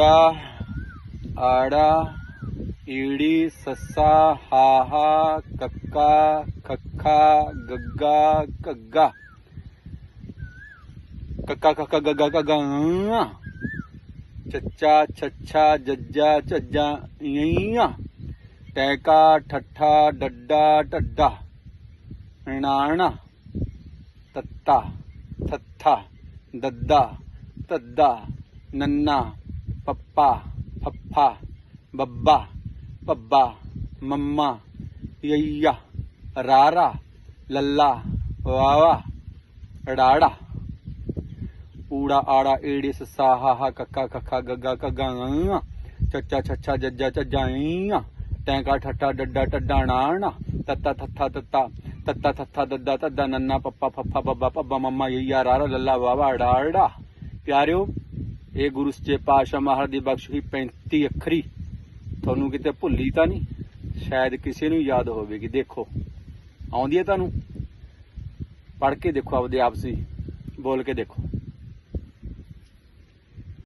उड़ा आड़ा ईड़ी सस्सा, हाहा, कक्का खक्का गग्गा, कग्गा। कक्का कक्का गग्गा, कग्गा चच्चा छच्छा जज्जा, चज्जा इया टैका, ठट्ठा, डड्डा, टड्डा। ऋणाणा तत्ता, थत्था, दद्दा, तद्दा, नन्ना। पप्पा पप्पा बब्बा पब्बा मम्मा, यैया, रारा, लल्ला, वावा, डाड़ा, ऊड़ा, आड़ा, एड़े ससा हा हा, कक्का कक्का, गग्गा, कग्गा चच्चा, छच्छा, जज्जा, चज्जाइया, टैंका ठट्ठा डड्डा, टड्डा, नाना, तत्ता, थत्था, तत्ता तत्ता, थत्था, दद्दा, तद्दा, नन्ना, पप्पा पप्पा बब्बा, पब्बा, मम्मा, यैया, रारा, लल्ला, वावा, डाड़ा। प्यारे ਇਹ ਗੁਰੂ ਸੱਚੇ ਪਾਤਸ਼ਾਹ ਮਹਾਰਾਜ ਦੀ ਬਖਸ਼ ਹੋਈ 35 ਅੱਖਰੀ। ਤੁਹਾਨੂੰ ਕਿਤੇ ਭੁੱਲੀ ਤਾਂ ਨਹੀਂ? ਸ਼ਾਇਦ ਕਿਸੇ ਨੂੰ ਯਾਦ ਹੋਵੇਗੀ। ਦੇਖੋ, ਆਉਂਦੀ ਹੈ ਤੁਹਾਨੂੰ? ਪੜ੍ਹ ਕੇ ਦੇਖੋ ਆਪਦੇ ਆਪ ਸੀ। ਬੋਲ ਕੇ ਦੇਖੋ।